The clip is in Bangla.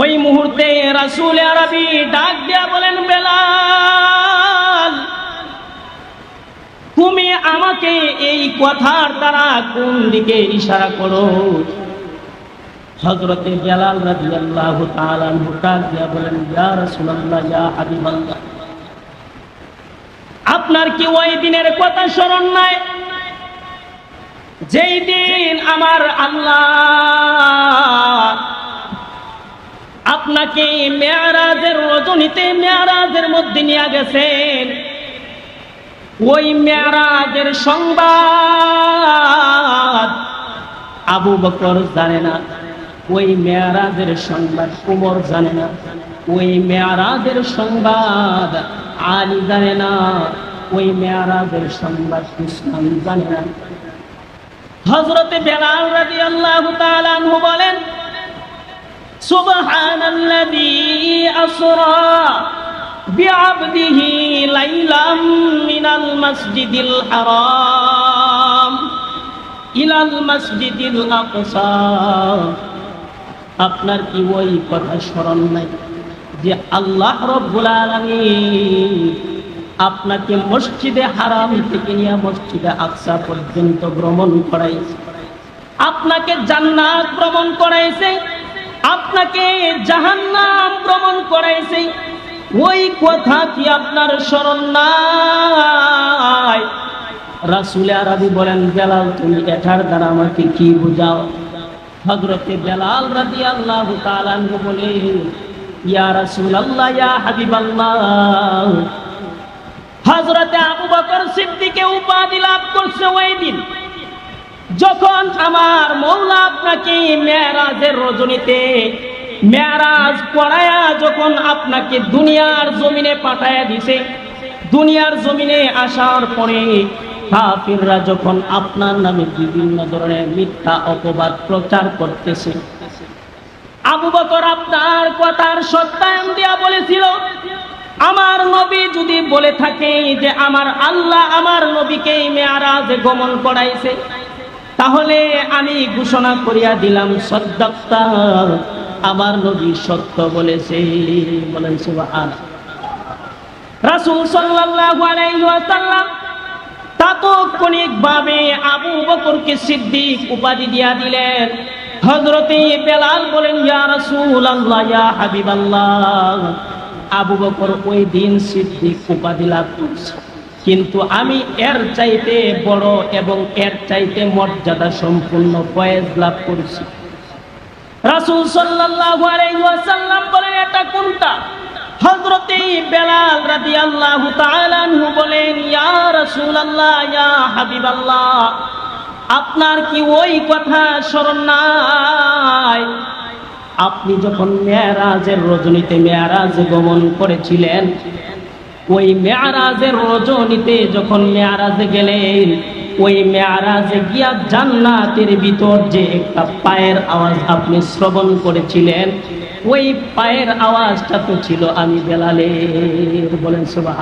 ওই মুহূর্তে রাসূল আরবি ডাক দিয়া বলেন, বেলাল, তুমি আমাকে এই কথার দ্বারা কোন দিকে ইশারা করো? হযরতে বেলাল রাদিয়াল্লাহু তাআলা ডাক দিয়া বলেন, ইয়া রাসূলুল্লাহ, ইয়া আপনার কি ওই দিনের কথা স্মরণ নাই? যেই দিন আমার আল্লাহ আপনাকে মেয়ারাজের রজনীতে মেয়ারাজের মধ্যে নিয়ে গেছেন? ওই মেয়ারাজের সংবাদ আবু বকর জানে না, ওই মেয়ারাজের সংবাদ উমর জানে না, ওই মেয়ারাজের সংবাদ আলী জানে না, ওই মেয়ারাজের সংবাদ ইসলাম জানে না। হজরতে বেলাল রাজি আল্লাহ বলেন سبحان الذي أسرى بعبده ليلا من المسجد الحرام إلى المسجد الأقصى আপনার কি ওই কথা স্মরণ নাই যে আল্লাহ রব্বুল আলামিন আপনাকে মসজিদে হারাম থেকে নিয়ে মসজিদে আকসা পর্যন্ত ভ্রমণ করাইছে আপনাকে জান্নাত ভ্রমণ করাইছে আপনাকে জাহান্নাম ভ্রমণ করাইছে। ওই কথা কি আপনার স্মরণ নাই? রাসুল আরবি বলেন, বেলাল, তুমি এটার দ্বারা আমাকে কি বুঝাও? হজরতে বেলাল রাদি আল্লাহ তালানহু বলে, ইয়া রাসুল আল্লাহ ইয়া হাবিব আল্লাহ হজরতে আবু বকর সিদ্দিকে উপাধি লাভ করছে ওই দিন। যখন আমার মৌলা আপনাকে মেয়ারাজের রজনীতে মেয়ারাজ পড়ায়া যখন আপনাকে দুনিয়ার জমিনে পাঠায়া দিছে, দুনিয়ার জমিনে আসার পরে কাফিররা যখন আপনার নামে বিভিন্ন ধরনের মিথ্যা অপবাদ প্রচার করতেছে। আবু বকর আপনার কথার সত্যায়ন দিয়া বলেছিল, আমার নবী যদি বলে থাকে যে আমার আল্লাহ আমার নবীকে মেয়ারাজে গমন করাইছে তাহলে আমি ঘোষণা করিয়া দিলাম, সদ্দাক্তা, আমার নবী সত্য বলেছে। বলেন সুবহান রাসূল সাল্লাল্লাহু আলাইহি আবু বকরকে সিদ্দিক উপাধি দিয়া দিলেন। হযরতে বেলাল বলেন, ইয়া রাসূলুল্লাহ, ইয়া হাবিবাল্লাহ। আবু বকর ওই দিন সিদ্দিক উপাধি লাভ করছে। কিন্তু আমি এর চাইতে বড় এবং এর চাইতে মর্যাদা সম্পূর্ণ ফয়েজ লাভ করেছি। রাসূল ওয়াসাল্লাম বলেন, এটা কোনটা? হযরতে বেলাল তাআলা আনহু বলেন, ইয়া রাসূলুল্লাহ, ইয়া হাবিবাল্লাহ, আপনার কি ওই কথা স্মরণ নাই? আপনি যখন মেয়ারাজের রজনীতে মেয়ারাজে গমন করেছিলেন ওই মেয়ারাজের রজনীতে যখন মেয়ারাজে গেলেন, ওই মেয়ারাজে গিয়া জান্নাতের ভিতর যে একটা পায়ের আওয়াজ আপনি শ্রবণ করেছিলেন, ওই পায়ের আওয়াজটা তো ছিল আমি বেলালের। বলেন সুবাহ